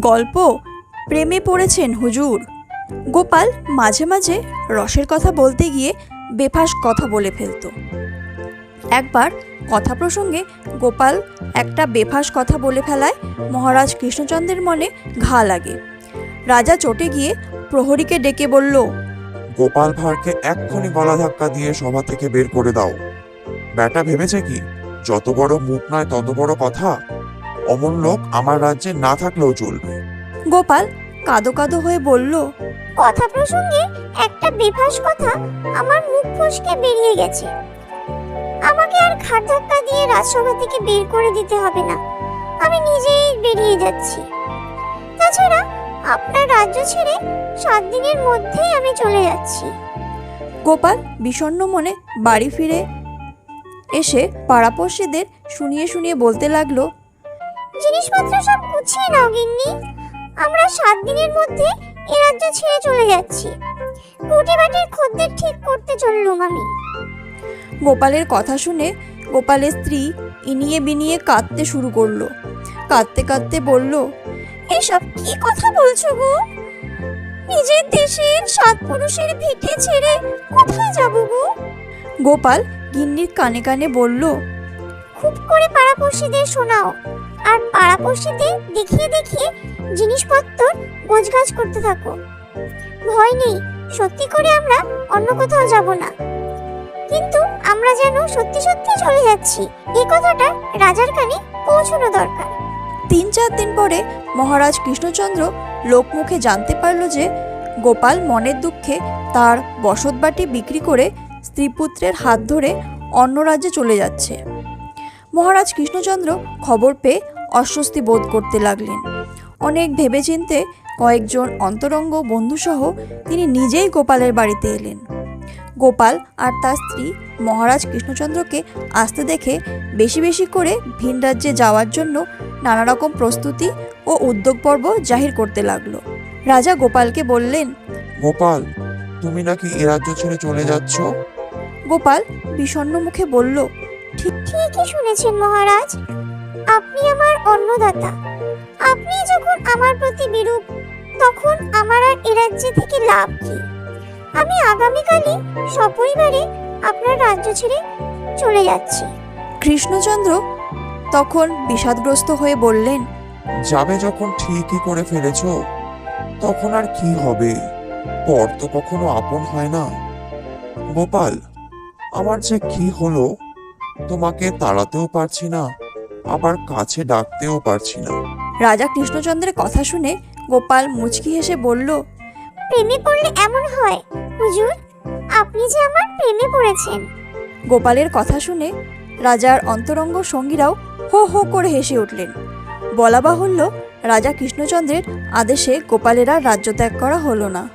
গল্প প্রেমে পড়েছেন হুজুর। গোপাল মাঝে মাঝে রসের কথা বলতে গিয়ে বেফাস কথা বলে ফেলতো। একবার কথা প্রসঙ্গে গোপাল একটা বেফাস কথা বলে ফেলায় মহারাজ কৃষ্ণচন্দ্রের মনে ঘা লাগে। রাজা চটে গিয়ে প্রহরীকে ডেকে বলল, গোপাল ভাঁড়কে এক্ষুনি গলা ধাক্কা দিয়ে সভা থেকে বের করে দাও। ব্যাটা ভেবেছে কি, যত বড় মুখ নয় তত বড় কথা। অমন লোক আমার রাজ্যে না থাকলেও চলবে। গোপাল কাদো কাদো হয়ে বলল কথা প্রসঙ্গে একটা বেফাস কথা আমার মুখ ফসকে বেরিয়ে গেছে। আমাকে আর ঘাট ধাক্কা দিয়ে রাজসভা থেকে বের করে দিতে হবে না। আমি নিজেই বেরিয়ে যাচ্ছি। তাছাড়া আপনার রাজ্য ছেড়ে সাত দিনের মধ্যেই আমি চলে যাচ্ছি। গোপাল বিষণ্ণ মনে বাড়ি ফিরে এসে পাড়াপড়শিদের শুনিয়ে শুনিয়ে বলতে লাগল জিনিসপত্র সব গুছিয়ে নাও গিন্নি। আমরা সাত দিনের মধ্যে এ রাজ্য ছেড়ে চলে যাচ্ছি। কুটি বাটির খদ্দের ঠিক করতে চললুম আমি। গোপালের কথা শুনে গোপালের স্ত্রী ইনিয়ে বিনিয়ে কাঁদতে শুরু করল। কাঁদতে কাঁদতে বলল এসব কি কথা বলছো গো? নিজের দেশের সাত পুরুষের ভিটে ছেড়ে কোথায় যাব গো? গোপাল গিন্নির কানে কানে বলল খুব করে পাড়াপড়শিদের শোনাও। আর পাড়াপড়শিদের দেখিয়ে দেখিয়ে জিনিসপত্র গোছগাছ করতে থাকো। ভয় নেই, সত্যি করে আমরা অন্য কোথাও যাব না। কিন্তু আমরা যেন সত্যি সত্যি চলে যাচ্ছি এই কথাটা রাজার কানে পৌঁছানো দরকার। তিন চার দিন পরে মহারাজ কৃষ্ণচন্দ্র লোকমুখে জানতে পারল যে গোপাল মনের দুঃখে তার বসতবাটি বিক্রি করে স্ত্রীপুত্রের হাত ধরে অন্য রাজ্যে চলে যাচ্ছে। মহারাজ কৃষ্ণচন্দ্র খবর পেয়ে অস্বস্তি বোধ করতে লাগলেন। অনেক ভেবেচিন্তে কয়েকজন অন্তরঙ্গ বন্ধুসহ তিনি নিজেই গোপালের বাড়িতে এলেন। গোপাল আর তার স্ত্রী মহারাজ কৃষ্ণচন্দ্রকে আসতে দেখে বেশি বেশি করে ভিন রাজ্যে যাওয়ার জন্য নানা রকম প্রস্তুতি ও উদ্যোগ পর্ব জাহির করতে লাগল। রাজা গোপালকে বললেন গোপাল তুমি নাকি এ রাজ্য ছেড়ে চলে যাচ্ছ? গোপাল বিষণ্ণ মুখে বলল ঠিক ঠিকই শুনেছেন মহারাজ। আপনি আমার অন্নদাতা। আপনি যখন আমার প্রতি বিরূপ তখন আমার আর এ রাজ্যে থেকে লাভ কি? আমি আগামীকালই সপরিবারে আপনার রাজ্য ছেড়ে চলে যাচ্ছি। কৃষ্ণচন্দ্র তখন বিষাদগ্রস্ত হয়ে বললেন যাবে যখন ঠিকই করে ফেলেছ তখন আর কি হবে? পর তো কখনো আপন হয় না। গোপাল আমার যে কি হলো তোমাকে তাড়াতেও পারছি না। আবার কাছে ডাকতেও পারছি না। রাজা কৃষ্ণচন্দ্রের কথা শুনে গোপাল মুচকি হেসে বলল প্রেমে পড়লে এমন হয়? হুজুর আপনি যে আমার প্রেমে পড়েছেন। গোপালের কথা শুনে রাজার অন্তরঙ্গ সঙ্গীরাও হো হো করে হেসে উঠলেন। বলা বাহুল্য রাজা কৃষ্ণচন্দ্রের আদেশে গোপালেরা আর রাজ্য ত্যাগ করা হলো না।